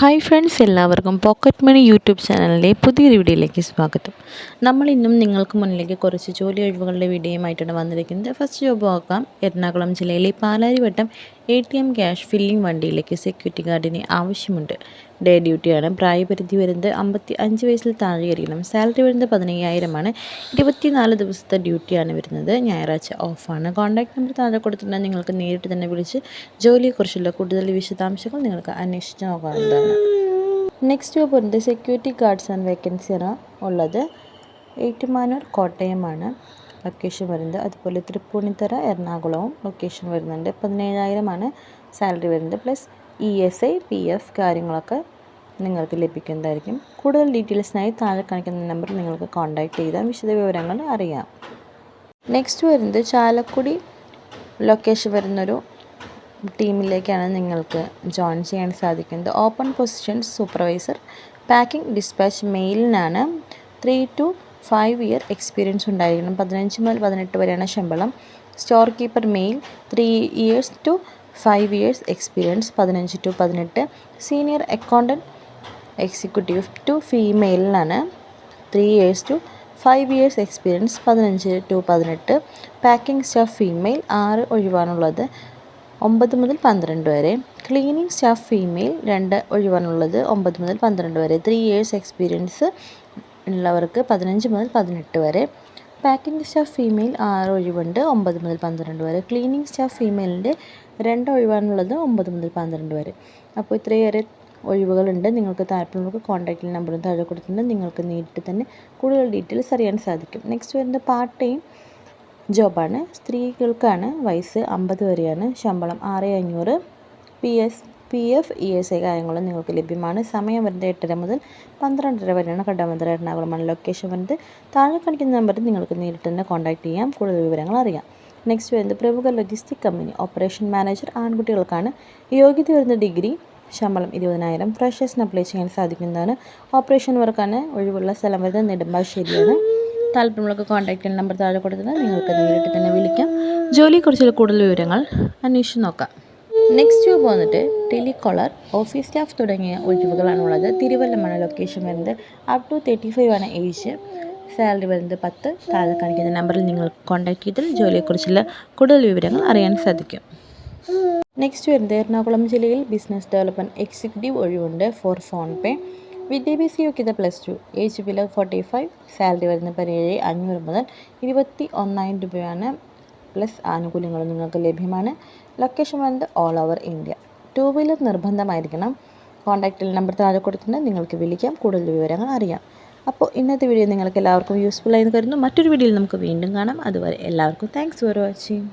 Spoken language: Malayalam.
ഹായ് ഫ്രണ്ട്സ് എല്ലാവർക്കും പോക്കറ്റ് മണി യൂട്യൂബ് ചാനലിലെ പുതിയൊരു വീഡിയോയിലേക്ക് സ്വാഗതം. നമ്മൾ ഇന്നും നിങ്ങൾക്ക് മുന്നിലേക്ക് കുറച്ച് ജോലി ഒഴിവുകളുടെ വീഡിയോയുമായിട്ടാണ് വന്നിരിക്കുന്നത്. ഫസ്റ്റ് ജോബ് നോക്കാം. എറണാകുളം ജില്ലയിലെ Palarivattom A T M cash filling വണ്ടിയിലേക്ക് സെക്യൂരിറ്റി ഗാർഡിന് ആവശ്യമുണ്ട്. ഡേ ഡ്യൂട്ടിയാണ് പ്രായപരിധി വരുന്നത് അമ്പത്തി അഞ്ച് വയസ്സിൽ താഴെയായിരിക്കണം സാലറി വരുന്നത് പതിനയ്യായിരമാണ്. ഇരുപത്തിനാല് ദിവസത്തെ ഡ്യൂട്ടിയാണ് വരുന്നത്. ഞായറാഴ്ച ഓഫാണ്. കോൺടാക്ട് നമ്പർ താഴെ കൊടുത്തിട്ടുണ്ടെങ്കിൽ നിങ്ങൾക്ക് നേരിട്ട് തന്നെ വിളിച്ച് ജോലിയെക്കുറിച്ചുള്ള കൂടുതൽ വിശദാംശങ്ങൾ നിങ്ങൾക്ക് അന്വേഷിച്ച് നോക്കാവുന്നതാണ്. നെക്സ്റ്റ് ജോബ് വരുന്നത് സെക്യൂരിറ്റി ഗാർഡ്സ് ആൻഡ് വേക്കൻസിയാണ് ഉള്ളത്. ഏറ്റുമാനൂർ കോട്ടയമാണ്. ലൊക്കേഷൻ വരുന്നത്. അതുപോലെ തൃപ്പൂണിത്തറ എറണാകുളവും ലൊക്കേഷൻ വരുന്നുണ്ട്. പതിനേഴായിരമാണ് സാലറി വരുന്നത്. Plus E S I P F കാര്യങ്ങളൊക്കെ നിങ്ങൾക്ക് ലഭിക്കുന്നതായിരിക്കും. കൂടുതൽ ഡീറ്റെയിൽസിനായി താഴെ കാണിക്കുന്ന നമ്പർ നിങ്ങൾക്ക് കോൺടാക്റ്റ് ചെയ്താൽ വിശദ വിവരങ്ങൾ അറിയാം. നെക്സ്റ്റ് വരുന്നത് ചാലക്കുടി ലൊക്കേഷൻ വരുന്നൊരു ടീമിലേക്കാണ് നിങ്ങൾക്ക് ജോയിൻ ചെയ്യാൻ സാധിക്കുന്നത്. Open position supervisor packing dispatch മെയിലിനാണ് three to five year experience ഉണ്ടായിരിക്കണം. പതിനഞ്ച് മുതൽ പതിനെട്ട് വരെയാണ് ശമ്പളം. Store keeper male three years to five years experience പതിനഞ്ച് ടു പതിനെട്ട്. Senior accountant executive to ഫീമെയിലിനാണ് three years to five years experience പതിനഞ്ച് ടു പതിനെട്ട്. പാക്കിംഗ് സ്റ്റാഫ് ഫീമെയിൽ ആറ് ഒഴിവാണുള്ളത്. ഒമ്പത് മുതൽ പന്ത്രണ്ട് വരെ. ക്ലീനിങ് സ്റ്റാഫ് ഫീമെയിൽ രണ്ട് ഒഴിവാണുള്ളത്. ഒമ്പത് മുതൽ പന്ത്രണ്ട് വരെ. ത്രീ ഇയേഴ്സ് എക്സ്പീരിയൻസ് ഉള്ളവർക്ക് പതിനഞ്ച് മുതൽ പതിനെട്ട് വരെ. പാക്കിംഗ് സ്റ്റാഫ് ഫീമെയിൽ ആറ് ഒഴിവുണ്ട് ഒമ്പത് മുതൽ പന്ത്രണ്ട് വരെ. ക്ലീനിങ് സ്റ്റാഫ് ഫീമെയിലിന്റെ രണ്ട് ഒഴിവാണുള്ളത് ഒമ്പത് മുതൽ പന്ത്രണ്ട് വരെ. അപ്പോൾ ഇത്രയേറെ ഒഴിവുകളുണ്ട്. നിങ്ങൾക്ക് താല്പര്യമുള്ളവർക്ക് കോൺടാക്റ്റ് നമ്പറും താഴെ കൊടുത്തിട്ടുണ്ട്. നിങ്ങൾക്ക് നേരിട്ട് തന്നെ കൂടുതൽ ഡീറ്റെയിൽസ് അറിയാൻ സാധിക്കും. നെക്സ്റ്റ് വരുന്നത് പാർട്ട് ടൈം ജോബാണ്. സ്ത്രീകൾക്കാണ് വയസ്സ് അമ്പത് വരെയാണ്. ശമ്പളം ആറ് അഞ്ഞൂറ്. P S P F E S I കാര്യങ്ങളും നിങ്ങൾക്ക് ലഭ്യമാണ്. സമയം വരുന്നത് എട്ടര മുതൽ പന്ത്രണ്ടര വരെയാണ്. കടമന്ത്ര എറണാകുളമാണ്. ലൊക്കേഷൻ വരുന്നത് താഴെ കാണിക്കുന്ന നമ്പറിൽ നിങ്ങൾക്ക് നേരിട്ട് തന്നെ കോൺടാക്ട് ചെയ്യാം. കൂടുതൽ വിവരങ്ങൾ അറിയാം. നെക്സ്റ്റ് വരുന്നത് പ്രമുഖ ലോജിസ്റ്റിക് കമ്പനി ഓപ്പറേഷൻ മാനേജർ ആൺകുട്ടികൾക്കാണ്. യോഗ്യത വരുന്ന ഡിഗ്രി ശമ്പളം ഇരുപതിനായിരം. ഫ്രഷേഴ്സിന് അപ്ലൈ ചെയ്യാൻ സാധിക്കുന്നതാണ്. ഓപ്പറേഷൻ വർക്കാണ് ഒഴിവുള്ള സ്ഥലം വരുന്നത് നെടുമ്പാശ്ശേരിയാണ്. താല്പര്യമുള്ള ചെയ്യുന്ന നമ്പർ താഴെ കൊടുത്തത് നിങ്ങൾക്ക് നേരിട്ട് തന്നെ വിളിക്കാം. ജോലിയെക്കുറിച്ചുള്ള കൂടുതൽ വിവരങ്ങൾ അന്വേഷിച്ച് നോക്കാം. നെക്സ്റ്റ് ജോബ് വന്നിട്ട് ടെലികോളർ ഓഫീസ് സ്റ്റാഫ് തുടങ്ങിയ ഒഴിവുകളാണുള്ളത്. തിരുവല്ലമാണ് ലൊക്കേഷൻ വരുന്നത്. അപ് ടു തേർട്ടി ഫൈവ് ആണ് ഏജ് സാലറി വരുന്നത് പത്ത്. താഴെ കാണിക്കുന്ന നമ്പറിൽ നിങ്ങൾ കോൺടാക്ട് ചെയ്താൽ ജോലിയെക്കുറിച്ചുള്ള കൂടുതൽ വിവരങ്ങൾ അറിയാൻ സാധിക്കും. നെക്സ്റ്റ് വരുന്നത് എറണാകുളം ജില്ലയിൽ ബിസിനസ് ഡെവലപ്മെന്റ് എക്സിക്യൂട്ടീവ് ഒഴിവുണ്ട് ഫോർ ഫോൺ പേ വിദ്യാഭ്യാസ യോഗ്യത plus two age below forty five salary വരുന്ന പതിനേഴ് അഞ്ഞൂറ് മുതൽ ഇരുപത്തി ഒന്നായിരം രൂപയാണ്. പ്ലസ് ആനുകൂല്യങ്ങൾ നിങ്ങൾക്ക് ലഭ്യമാണ്. ലൊക്കേഷൻ വന്നത് all over India two wheeler നിർബന്ധമായിരിക്കണം. കോൺടാക്റ്റിൽ നമ്പർ താഴെ കൊടുത്തിട്ടുണ്ട്. നിങ്ങൾക്ക് വിളിക്കാം. കൂടുതൽ വിവരങ്ങൾ അറിയാം. അപ്പോൾ ഇന്നത്തെ വീഡിയോ നിങ്ങൾക്ക് എല്ലാവർക്കും യൂസ്ഫുൾ ആയി കരുതുന്നു. മറ്റൊരു വീഡിയോയിൽ നമുക്ക് വീണ്ടും കാണാം. അതുവരെ എല്ലാവർക്കും താങ്ക്സ് ഫോർ വാച്ചിങ്